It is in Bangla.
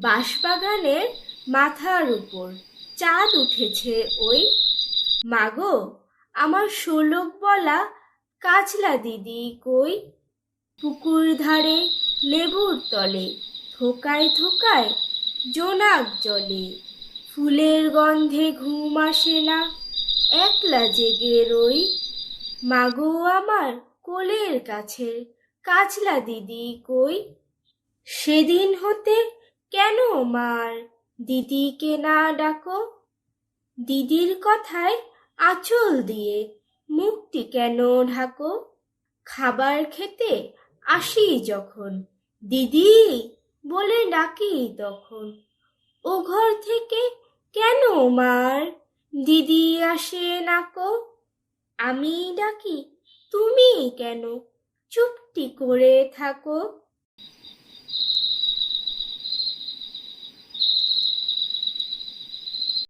বাঁশবাগানের মাথার উপর চাঁদ উঠেছে ওই। মাগো, আমার শোলক বলা কাজলা দিদি কই? পুকুর ধারে লেবুর তলে থোকায় থোকায় জোনাক জলে। ফুলের গন্ধে ঘুম আসে না, একলা জেগে রই। মাগো, আমার কোলের কাছে কাজলা দিদি কই? সেদিন হতে মার দিদিকে না ডাকো। দিদির কথায় আঁচল দিয়ে মুখটি কেন ঢাকো? খাবার খেতে আসি যখন, দিদি বলে ডাকি তখন। ও ঘর থেকে কেন মার? দিদি আসে নাকো আমি ডাকি, তুমি কেন? চুপটি করে থাকো।